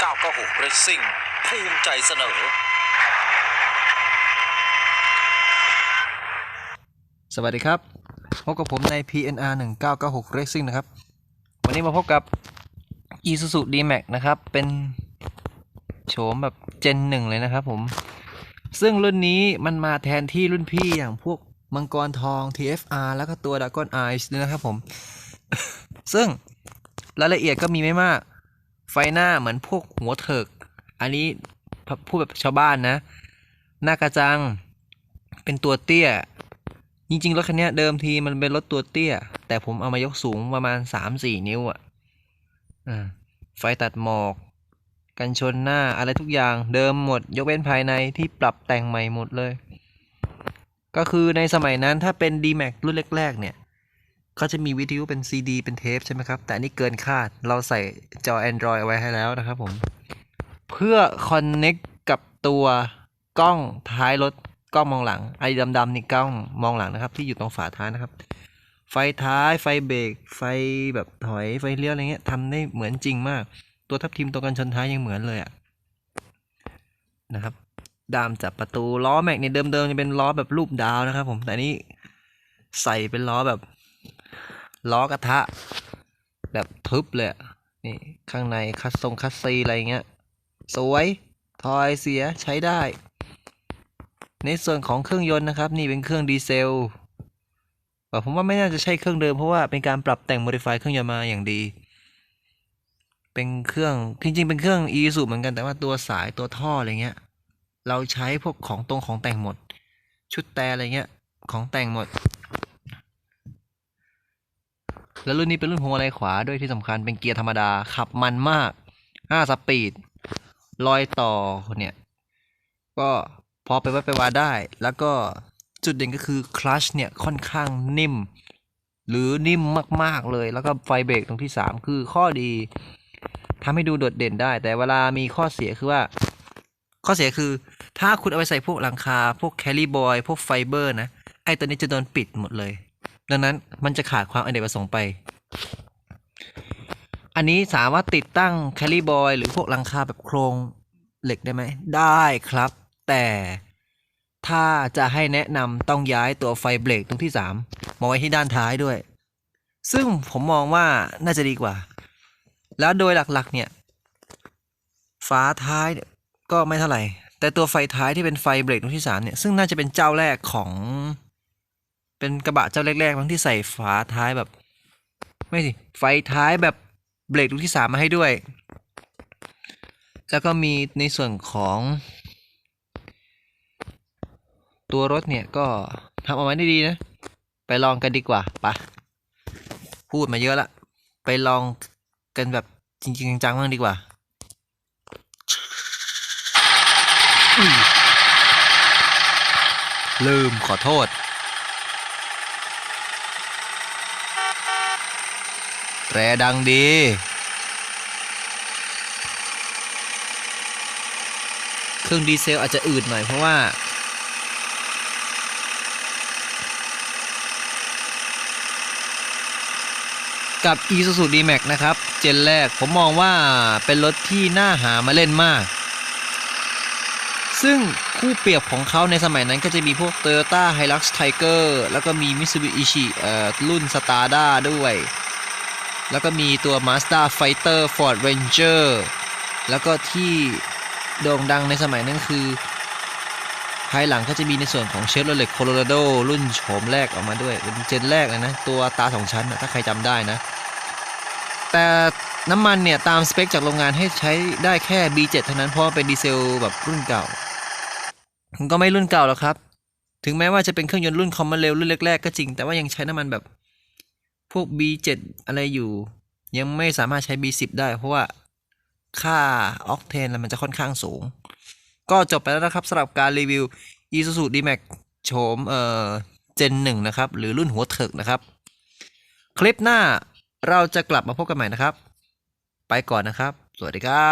996 Racing ภูมิใจเสนอ สวัสดีครับ พบกับผมใน PNR 1996 Racing นะครับ วันนี้มาพบกับ Isuzu D-Max นะครับ เป็นโฉมแบบ Gen 1 เลยนะครับผม ซึ่งรุ่นนี้มันมาแทนที่รุ่นพี่อย่างพวกมังกรทอง TFR แล้วก็ตัว Dragon Eyes ด้วยนะครับผม ซึ่งรายละเอียดก็มีไม่มาก ไฟหน้าเหมือนพวกหัวเถิก อันนี้พูดแบบชาวบ้านนะ หน้ากระจัง เป็นตัวเตี้ย จริงๆ รถคันนี้เดิมทีมันเป็นรถตัวเตี้ย แต่ผมเอามายกสูงประมาณ 3-4 นิ้วอะ่ะไฟตัดหมอก กันชนหน้าอะไรทุกอย่างเดิมหมด ยกเว้นภายในที่ปรับแต่งใหม่หมดเลย ก็คือในสมัยนั้นถ้าเป็น D-Max รุ่นแรกๆเนี่ย เขาจะมีวิทยุเป็น CD เป็นเทปใช่ไหมครับ แต่อันนี้เกินคาด เราใส่จอ Android เอาไว้ให้แล้วนะครับผม เพื่อ Connect กับตัวกล้องท้ายรถกล้องมองหลัง ไอ้ดำๆนี่กล้องมองหลังนะครับ ที่อยู่ตรงฝาท้ายนะครับ ไฟท้ายไฟเบรกไฟแบบถอยไฟเลี้ยวอะไรเงี้ยทำได้เหมือนจริงมาก ตัวทับทิมตัวกันชนท้ายยังเหมือนเลยอะนะครับดามจับประตูล้อแม็กเนี่ยเดิมๆจะเป็นล้อแบบรูปดาวนะครับผมแต่นี่ใส่เป็นล้อแบบ ล้อกระทะ แบบทึบเลยนี่ข้างในคัสทรงคัสซีอะไรเงี้ย สวยทอยเสียใช้ได้ ในส่วนของเครื่องยนต์นะครับ นี่เป็นเครื่องดีเซลแต่ผมว่าไม่น่าจะใช่เครื่องเดิมเพราะว่าเป็นการปรับแต่งโมดิฟายเครื่องยนต์มาอย่างดี เป็นเครื่องจริงๆ เป็นเครื่อง e สูเหมือนกันแต่ว่าตัวสายตัวท่ออะไรเงี้ย เราใช้พวกของตรงของแต่งหมด ชุดแต่อะไรเงี้ยของแต่งหมด แล้วรุ่นนี้เป็นรุ่นพวงมาลัยขวาด้วยที่สำคัญเป็นเกียร์ธรรมดาขับมันมาก 5 สปีดรอยต่อเนี่ย ก็พอไปวัดไปวาได้ แล้วก็จุดเด่นก็คือคลัชเนี่ยค่อนข้างนิ่ม หรือนิ่มมากๆเลย แล้วก็ไฟเบรกตรงที่ 3 คือข้อดีทำให้ดูโดดเด่นได้ แต่เวลามีข้อเสียคือว่า ข้อเสียคือ ถ้าคุณเอาไปใส่พวกหลังคา พวกแคลรี่บอย พวกไฟเบอร์นะ ไอตัวนี้จะโดนปิดหมดเลย ดังนั้นมันจะขาดความอเนกประสงค์ไป อันนี้สามารถติดตั้งแคลรี่บอยหรือพวกหลังคาแบบโครงเหล็กได้ไหม ได้ครับ แต่ถ้าจะให้แนะนำต้องย้ายตัวไฟเบรกตรงที่ 3 มาไว้ที่ด้านท้ายด้วย ซึ่งผมมองว่าน่าจะดีกว่า แล้วโดยหลักๆ เนี่ยฝาท้ายเนี่ยก็ไม่เท่าไหร่ แต่ตัวไฟท้ายที่เป็นไฟเบรกตรงที่ 3 เนี่ย ซึ่งน่าจะเป็นเจ้าแรกของ เป็นกระบะเจ้าแรกๆมั้งที่ใส่ฝาท้ายแบบ ไม่สิไฟท้ายแบบเบรกตรงที่3มมาให้ด้วย แล้วก็มีในส่วนของ ตัวรถเนี่ยก็ทำออกมาได้ดีนะ ไปลองกันดีกว่าปะพูดมาเยอะละ ไปลองกันแบบจริงๆจังๆบ้างดีกว่าลืมขอโทษ แตรดังดี เครื่องดีเซลอาจจะอืดหน่อยเพราะว่า กับ Isuzu D-Max นะครับ เจนแรกผมมองว่าเป็นรถที่น่าหามาเล่นมาก ซึ่งคู่เปรียบของเขาในสมัยนั้นก็จะมีพวก Toyota Hilux Tiger แล้วก็มี Mitsubishi เอ่อรุ่น Stada ด้วย แล้วก็มีตัว Mazda Fighter Ford Ranger แล้วก็ที่โด่งดังในสมัยนั้นคือ ภายหลังก็จะมีในส่วนของ Chevrolet Colorado รุ่นโฉมแรกออกมาด้วยเป็นเจนแรกเลยนะ ตัวตาสองชั้นถ้าใครจำได้นะ แต่น้ำมันเนี่ย ตามสเปคจากโรงงานให้ใช้ได้แค่ B7 เท่านั้นเพราะว่าเป็นดีเซลแบบรุ่นเก่า มันก็ไม่รุ่นเก่าหรอกครับ ถึงแม้ว่าจะเป็นเครื่องยนต์รุ่นคอมมานเร็วรุ่นแรกๆก็จริง แต่ว่ายังใช้น้ำมันแบบ พวก B7 อะไรอยู่ ยังไม่สามารถใช้ B10 ได้ เพราะว่าค่าออกเทนมันจะค่อนข้างสูง ก็จบไปแล้วนะครับสำหรับการรีวิว Isuzu D-Max โฉมเอ่อเจนหนึ่งนะครับ หรือรุ่นหัวเถิกนะครับ คลิปหน้าเราจะกลับมาพบกันใหม่นะครับ ไปก่อนนะครับ สวัสดีครับ